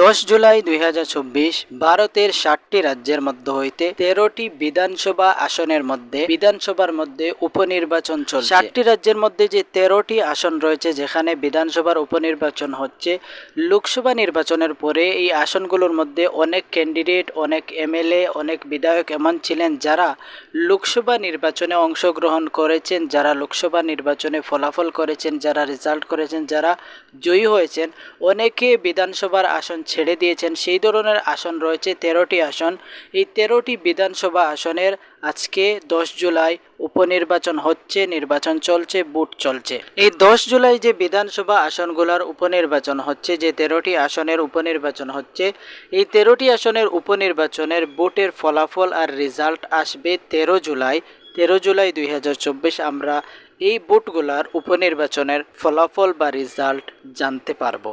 দশ জুলাই দুই হাজার চব্বিশ, ভারতের ষাটটি রাজ্যের মধ্য হইতে তেরোটি বিধানসভা আসনের মধ্যে, বিধানসভার মধ্যে উপনির্বাচন চলছে। ষাটটি রাজ্যের মধ্যে যে তেরোটি আসন রয়েছে, যেখানে বিধানসভার উপনির্বাচন হচ্ছে, লোকসভা নির্বাচনের পরে এই আসনগুলোর মধ্যে অনেক ক্যান্ডিডেট অনেক এমএলএ, অনেক বিধায়ক এমন ছিলেন যারা লোকসভা নির্বাচনে অংশগ্রহণ করেছেন, যারা লোকসভা নির্বাচনে ফলাফল করেছেন, যারা রেজাল্ট করেছেন, যারা জয়ী হয়েছেন। অনেকে বিধানসভার আসন ছেড়ে দিয়েছেন। সেই ধরনের আসন রয়েছে তেরোটি আসন। এই তেরোটি বিধানসভা আসনের আজকে দশ জুলাই উপনির্বাচন হচ্ছে, নির্বাচন চলছে বুট চলছে। এই দশ জুলাই যে বিধানসভা আসনগুলোর উপনির্বাচন হচ্ছে, যে তেরোটি আসনের উপনির্বাচন হচ্ছে, এই তেরোটি আসনের উপনির্বাচনের বুটের ফলাফল আর রেজাল্ট আসবে তেরো জুলাই। তেরো জুলাই দুই হাজার চব্বিশ আমরা এই বুটগুলার উপনির্বাচনের ফলাফল বা রেজাল্ট জানতে পারব।